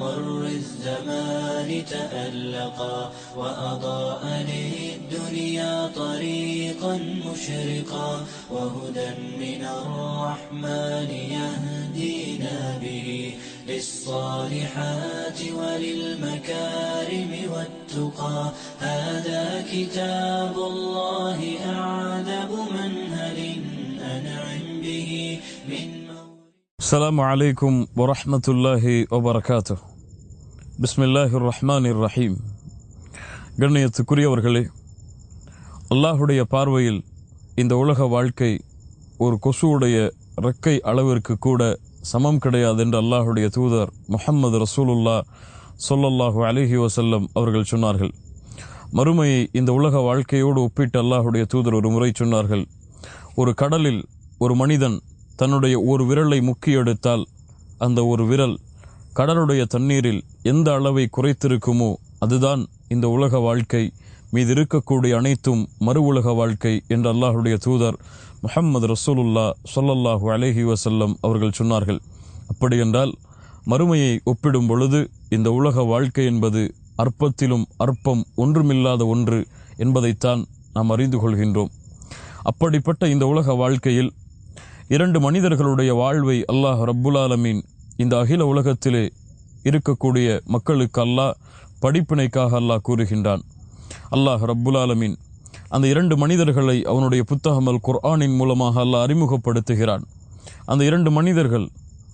مر الزمان تألقا وأضاء للدنيا طريقا مشرقا وهدى من الرحمن يهدينا به للصالحات وللمكارم والتقى. هذا كتاب الله أعذب السلام عليكم ورحمة الله وبركاته بسم الله الرحمن الرحيم கண்ணியத்துக்குரியவர்களே அல்லாஹுடைய பார்வையில் இந்த உலக வாழ்க்கை ஒரு கொசுவுடைய ரெக்கை அளவிற்கு கூட சமம் கிடையாது என்று அல்லாஹுடைய தூதர் முஹம்மது ரசூலுல்லா சொல்லல்லாஹு அலிஹி வசல்லம் அவர்கள் சொன்னார்கள் மறுமையை இந்த உலக வாழ்க்கையோடு ஒப்பிட்டு அல்லாஹுடைய தூதர் ஒரு முறை சொன்னார்கள் ஒரு கடலில் ஒரு மனிதன் தன்னுடைய ஒரு விரலை முக்கி எடுத்தால் அந்த ஒரு விரல் கடலுடைய தண்ணீரில் எந்த அளவை குறைத்திருக்குமோ அதுதான் இந்த உலக வாழ்க்கை. மீது இருக்கக்கூடிய அனைத்தும் மறு உலக வாழ்க்கை என்று அல்லாஹுடைய தூதர் முஹம்மது ரசூலுல்லா சொல்லல்லாஹு அலைஹி வசல்லம் அவர்கள் சொன்னார்கள். அப்படியென்றால் மறுமையை ஒப்பிடும் பொழுது இந்த உலக வாழ்க்கை என்பது அற்பத்திலும் அற்பம் ஒன்றுமில்லாத ஒன்று என்பதைத்தான் நாம் அறிந்து கொள்கின்றோம். அப்படிப்பட்ட இந்த உலக வாழ்க்கையில் இரண்டு மனிதர்களுடைய வாழ்வை அல்லாஹ் ரப்புலாலமீன் இந்த அகில உலகத்திலே இருக்கக்கூடிய மக்களுக்கு அல்லாஹ் படிப்பினைக்காக அல்லாஹ் கூறுகின்றான். அல்லாஹ் ரப்புலாலமீன் அந்த இரண்டு மனிதர்களை அவனுடைய புத்தகமல் குர்ஆனின் மூலமாக அல்லாஹ் அறிமுகப்படுத்துகிறான். அந்த இரண்டு மனிதர்கள்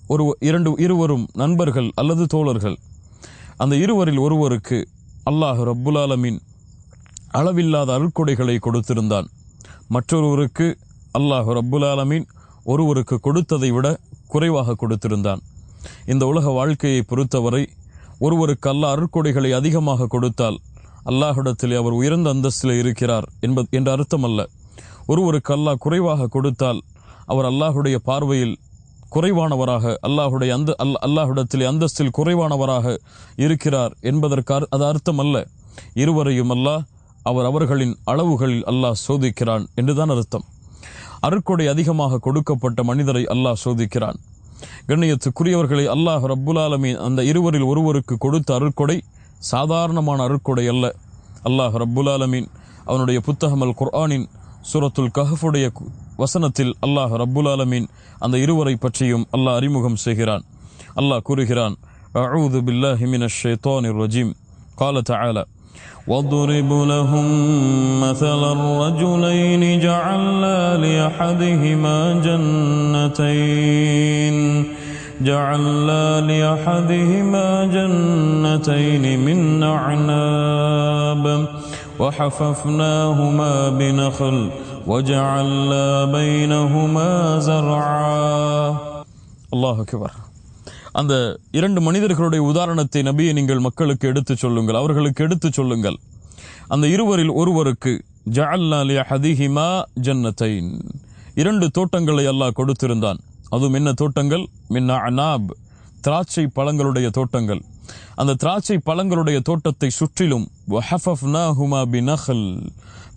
ஒரு இரண்டு இருவரும் நண்பர்கள் அல்லது தோழர்கள். அந்த இருவரில் ஒருவருக்கு அல்லாஹ் ரப்புல் ஆலமீன் அளவில்லாத அருட்கொடைகளை கொடுத்திருந்தான். மற்றொருவருக்கு அல்லாஹ் ரப்புல் ஆலமீன் ஒருவருக்கு கொடுத்ததை விட குறைவாக கொடுத்திருந்தான். இந்த உலக வாழ்க்கையை பொறுத்தவரை ஒருவருக்கு அல்ல அருட்கொடைகளை அதிகமாக கொடுத்தால் அல்லாஹிடத்திலே அவர் உயர்ந்த அந்தஸ்தில் இருக்கிறார் என்பது என்ற அர்த்தம் அல்ல ஒருவருக்கு அல்லாஹ் குறைவாக கொடுத்தால் அவர் அல்லாஹுடைய பார்வையில் குறைவானவராக அல்லாஹுடைய அந்த அல் அல்லாஹுடத்திலே அந்தஸ்தில் குறைவானவராக இருக்கிறார் என்பதற்கு அது அர்த்தம் அல்ல இருவரையும் அல்லாஹ் அவர் அவர்களின் அளவுகளில் அல்லாஹ் சோதிக்கிறான் என்றுதான் அர்த்தம். அருட்கொடை அதிகமாக கொடுக்கப்பட்ட மனிதரை அல்லாஹ் சோதிக்கிறான் கண்ணியத்துக்குரியவர்களை அல்லாஹ் ரப்புல் ஆலமீன் அந்த இருவரில் ஒருவருக்கு கொடுத்த அருட்கொடை சாதாரணமான அருட்கொடை அல்ல அல்லாஹ் ரப்புல் ஆலமீன் அவனுடைய புத்தகம் அல் குர்ஆனின் சூரத்துல் கஹஃபுடைய வசனத்தில் அல்லாஹ் ரப்புல் ஆலமீன் அந்த இருவரை பற்றியும் அல்லாஹ் அறிமுகம் செய்கிறான் அல்லாஹ் கூறுகிறான் அஊது பில்லாஹி மினஷ் ஷைத்தானிர் ரஜீம் قال تعالى واضرب لهم مثل الرجلين جعلنا لأحدهما جنتين. جعلنا لأحدهما جنتين من أعناب. وحففناهما بنخل وجعلنا بينهما زرعا. الله أكبر. அந்த இரண்டு மனிதர்களுடைய உதாரணத்தை நபியை நீங்கள் மக்களுக்கு எடுத்துச் சொல்லுங்கள் அவர்களுக்கு எடுத்துச் சொல்லுங்கள். அந்த இருவரில் ஒருவருக்கு ஜஅல்லாலி ஹதிஹிமா ஜன்னத்தைன். இரண்டு தோட்டங்களை அல்லாஹ் கொடுத்திருந்தான். அதுவும் என்ன தோட்டங்கள்? மின்னா அனாப். திராட்சை பழங்களுடைய தோட்டங்கள். அந்த திராட்சை பழங்களுடைய தோட்டத்தை சுற்றிலும்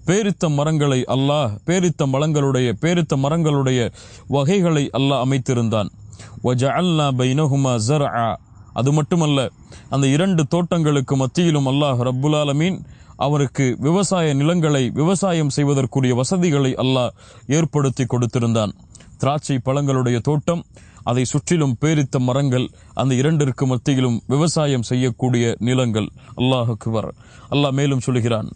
பேரித்த மரங்களை அல்லாஹ் பேரித்த மரங்களுடைய பேரித்த மரங்களுடைய வகைகளை அல்லாஹ் அமைத்திருந்தான். அது மட்டுமல்ல அந்த இரண்டு தோட்டங்களுக்கு மத்தியிலும் அல்லாஹ் ரப்புலாலமீன் அவருக்கு விவசாய நிலங்களை விவசாயம் செய்வதற்குரிய வசதிகளை அல்லாஹ் ஏற்படுத்தி கொடுத்திருந்தான். திராட்சை பழங்களுடைய தோட்டம் அதை சுற்றிலும் பேரித்த மரங்கள் அந்த இரண்டிற்கு மத்தியிலும் விவசாயம் செய்யக்கூடிய நிலங்கள். அல்லாஹ் அக்பர் அல்லாஹ் மேலும் சொல்கிறான்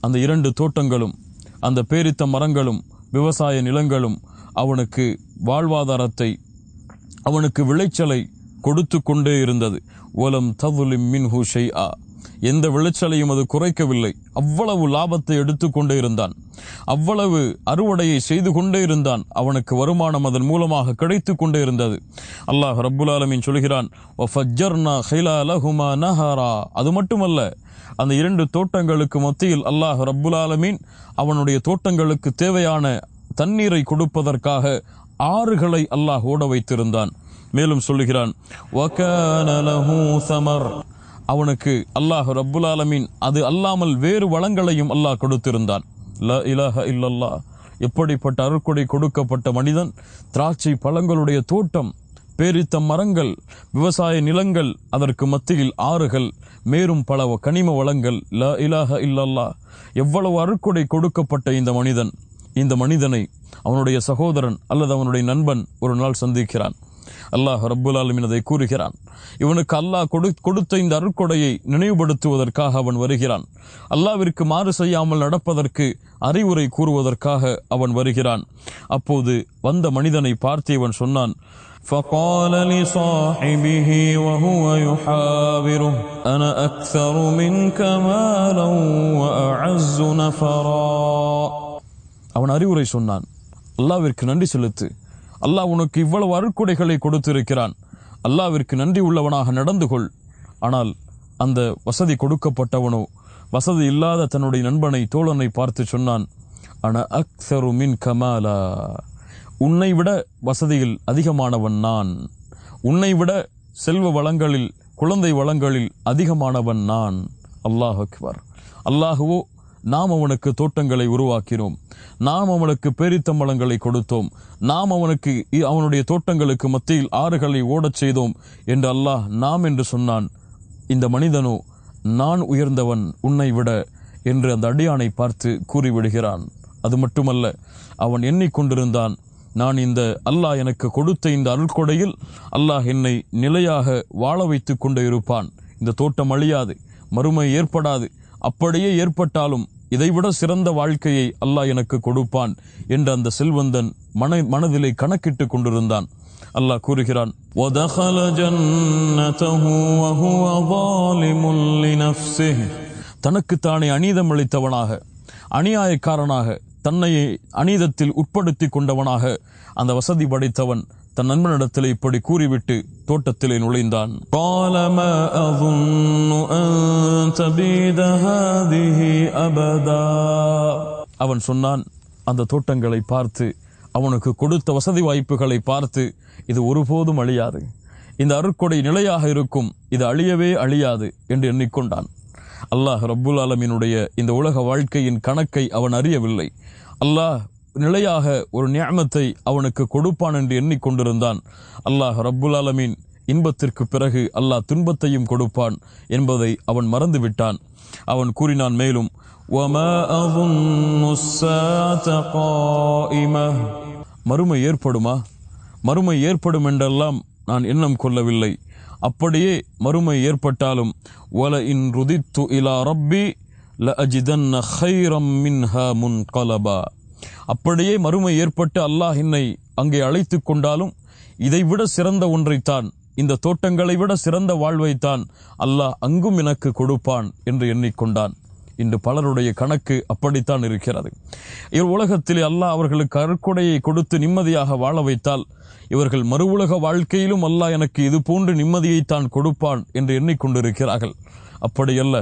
அந்த இரண்டு தோட்டங்களும் அந்த பேரித்த மரங்களும் விவசாய நிலங்களும் அவனுக்கு வாழ்வாதாரத்தை அவனுக்கு விளைச்சலை கொடுத்து கொண்டே இருந்தது. ஒலம் தவுலிம் மின் ஹூஷை ஆ எந்த விளைச்சலையும் அது குறைக்கவில்லை. அவ்வளவு லாபத்தை எடுத்துக்கொண்டே இருந்தான். அவ்வளவு அறுவடையை செய்து கொண்டே இருந்தான். அவனுக்கு வருமானம் அதன் மூலமாக கிடைத்து கொண்டே இருந்தது. அல்லாஹ் ரப்புல் ஆலமீன் சொல்கிறான் அது மட்டுமல்ல அந்த இரண்டு தோட்டங்களுக்கு மத்தியில் அல்லாஹ் ரப்புல் ஆலமீன் அவனுடைய தோட்டங்களுக்கு தேவையான தண்ணீரை கொடுப்பதற்காக ஆறுகளை அல்லாஹ் ஓட வைத்திருந்தான். மேலும் சொல்லுகிறான் அவனுக்கு அல்லாஹ் ரப்புல் ஆலமீன் அது அல்லாமல் வேறு வளங்களையும் அல்லாஹ் கொடுத்திருந்தான். ல இலஹ இல்லல்லா எப்படிப்பட்ட அருட்கொடை கொடுக்கப்பட்ட மனிதன் திராட்சை பழங்களுடைய தோட்டம் பேரித்த மரங்கள் விவசாய நிலங்கள் அதற்கு மத்தியில் ஆறுகள் மேலும் பல கனிம வளங்கள் ல இலாஹ இல்லல்லா எவ்வளவு அருட்கொடை கொடுக்கப்பட்ட இந்த மனிதன். இந்த மனிதனை அவனுடைய சகோதரன் அல்லது அவனுடைய நண்பன் ஒரு நாள் சந்திக்கிறான். அல்லாஹ் ரப்புல் ஆலமீன் அதை கூறுகிறான் இவனுக்கு அல்லாஹ் கொடு கொடுத்த இந்த அருட்கொடையை நினைவுபடுத்துவதற்காக அவன் வருகிறான் அல்லாவிற்கு மாறு செய்யாமல் நடப்பதற்கு அறிவுரை கூறுவதற்காக அவன் வருகிறான் அப்போது வந்த மனிதனை பார்த்து இவன் சொன்னான் فقال لصاحبه وهو يحاوره أنا أكثر منك مالا وأعز نفرا அவன் அறிவுரை சொன்னான் அல்லாவிற்கு நன்றி செலுத்து அல்லாஹ் உனக்கு இவ்வளவு அருக்குடைகளை கொடுத்திருக்கிறான். அல்லாவிற்கு நன்றி உள்ளவனாக நடந்து கொள். ஆனால் அந்த வசதி கொடுக்கப்பட்டவனோ வசதி இல்லாத தன்னுடைய நண்பனை தோழனை பார்த்து சொன்னான் அன அக்சரு மின் கமாலா. உன்னை விட வசதியில் அதிகமானவன் நான். உன்னை விட செல்வ வளங்களில் குழந்தை வளங்களில் அதிகமானவன் நான். அல்லாஹ் அக்பர். அல்லாஹுவோ நாம் அவனுக்கு தோட்டங்களை உருவாக்கினோம். நாம் அவனுக்கு பேரித்தம்பளங்களை கொடுத்தோம். நாம் அவனுக்கு இ- அவனுடைய தோட்டங்களுக்கு மத்தியில் ஆறுகளை ஓடச் செய்தோம் என்று அல்லாஹ் நாம் என்று சொன்னான். இந்த மனிதனோ நான் உயர்ந்தவன் உன்னை விட என்று அந்த அடியானை பார்த்து கூறிவிடுகிறான். அது மட்டுமல்ல அவன் எண்ணிக்கொண்டிருந்தான். நான் இந்த அல்லாஹ் எனக்கு கொடுத்த இந்த அருள்கொடையில் அல்லாஹ் என்னை நிலையாக வாழ வைத்து கொண்டே இருப்பான். இந்த தோட்டம் அழியாது மறுமை ஏற்படாது. அப்படியே ஏற்பட்டாலும் இதைவிட சிறந்த வாழ்க்கையை அல்லாஹ் எனக்கு கொடுப்பான் என்று அந்த செல்வந்தன் மன மனதிலே கணக்கிட்டு கொண்டிருந்தான். அல்லாஹ் கூறுகிறான் தனக்கு தானே அநீதம் அளித்தவனாக அநியாயக்காரனாக தன்னையை அநீதத்தில் உட்படுத்தி கொண்டவனாக அந்த வசதி படைத்தவன் தன் நண்பனிடத்தில் இப்படி கூறிவிட்டு தோட்டத்திலே நுழைந்தான். அவன் சொன்னான் அந்த தோட்டங்களை பார்த்து அவனுக்கு கொடுத்த வசதி வாய்ப்புகளை பார்த்து இது ஒருபோதும் அழியாது. இந்த அருட்கொடை நிலையாக இருக்கும் இது அழியவே அழியாது என்று எண்ணிக்கொண்டான். அல்லாஹ் ரப்புல் ஆலமீனுடைய இந்த உலக வாழ்க்கையின் கணக்கை அவன் அறியவில்லை. அல்லாஹ் நிலையாக ஒரு நியமத்தை அவனுக்கு கொடுப்பான் என்று எண்ணிக்கொண்டிருந்தான். அல்லாஹ் ரப்புல் ஆலமீன் இன்பத்திற்கு பிறகு அல்லாஹ் துன்பத்தையும் கொடுப்பான் என்பதை அவன் மறந்துவிட்டான். அவன் கூறினான் மேலும் மறுமை ஏற்படுமா? மறுமை ஏற்படும் என்றெல்லாம் நான் எண்ணம் கொள்ளவில்லை. அப்படியே மறுமை ஏற்பட்டாலும் ஒல இன் ருதித்து இலா ரப்பி ல அஜிதன் ஹைரம் மின்ஹா முன் கலபா அப்படியே மறுமை ஏற்பட்டு அல்லாஹ் என்னை அங்கே அழைத்து கொண்டாலும் இதைவிட சிறந்த ஒன்றைத்தான் இந்த தோட்டங்களை விட சிறந்த வாழ்வைத்தான் அல்லாஹ் அங்கும் எனக்கு கொடுப்பான் என்று எண்ணிக்கொண்டான். இன்று பலருடைய கணக்கு அப்படித்தான் இருக்கிறது. இவர் உலகத்திலே அல்லாஹ் அவர்களுக்கு அருட்கொடையை கொடுத்து நிம்மதியாக வாழ வைத்தால் இவர்கள் மறு உலக வாழ்க்கையிலும் அல்லாஹ் எனக்கு இது போன்று நிம்மதியை தான் கொடுப்பான் என்று எண்ணிக்கொண்டிருக்கிறார்கள். அப்படியல்ல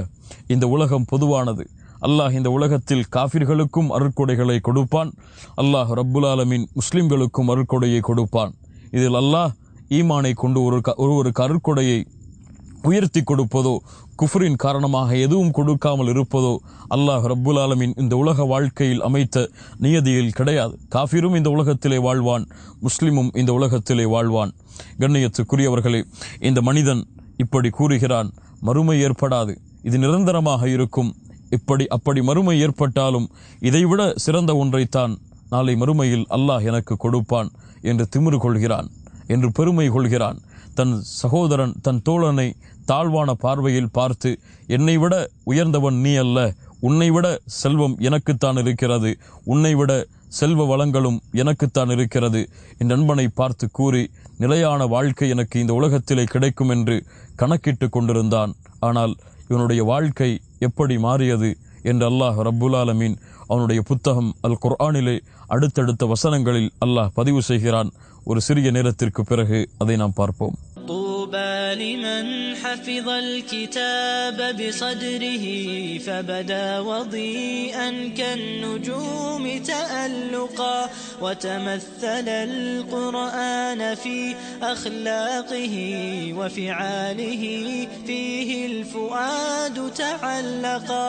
இந்த உலகம் பொதுவானது. அல்லாஹ் இந்த உலகத்தில் காபிர்களுக்கும் அருட்கொடைகளை கொடுப்பான். அல்லாஹ் ரப்புல் ஆலமின் முஸ்லிம்களுக்கும் அருட்கொடையை கொடுப்பான். இதில் அல்லாஹ் ஈமானை கொண்டு ஒரு க- ஒருவருக்கு அருட்கொடையை உயர்த்தி கொடுப்பதோ குஃப்ரின் காரணமாக எதுவும் கொடுக்காமல் இருப்பதோ அல்லாஹ் ரப்புல் ஆலமின் இந்த உலக வாழ்க்கையில் அமைத்த நியதியில் கிடையாது. காஃபிரும் இந்த உலகத்திலே வாழ்வான் முஸ்லிமும் இந்த உலகத்திலே வாழ்வான். கண்ணியத்துக்குரியவர்களே இந்த மனிதன் இப்படி கூறுகிறான் மறுமை ஏற்படாது. இது நிரந்தரமாக இருக்கும். இப்படி அப்படி மறுமை ஏற்பட்டாலும் இதைவிட சிறந்த ஒன்றைத்தான் நாளை மறுமையில் அல்லாஹ் எனக்கு கொடுப்பான் என்று திமிரு கொள்கிறான். என்று பெருமை கொள்கிறான். தன் சகோதரன் தன் தோழனை தாழ்வான பார்வையில் பார்த்து என்னை விட உயர்ந்தவன் நீ அல்ல. உன்னை விட செல்வம் எனக்குத்தான் இருக்கிறது. உன்னை விட செல்வ வளங்களும் எனக்குத்தான் இருக்கிறது. என் நண்பனை பார்த்து கூறி நிலையான வாழ்க்கை எனக்கு இந்த உலகத்திலே கிடைக்கும் என்று கணக்கிட்டு கொண்டிருந்தான். ஆனால் இவனுடைய வாழ்க்கை எப்படி மாறியது? என்று அல்லாஹ் ரப்புல் ஆலமீன் அவனுடைய புத்தகம் அல் குர்ஆனிலே அடுத்தடுத்த வசனங்களில் அல்லாஹ் பதிவு செய்கிறான். ஒரு சிறிய நேரத்திற்கு பிறகு அதை நாம் பார்ப்போம் طوبى لمن حفظ الكتاب بصدره فبدا وضيئا كالنجوم تألقا وتمثل القرآن في أخلاقه وفعاله فيه الفؤاد تعلقا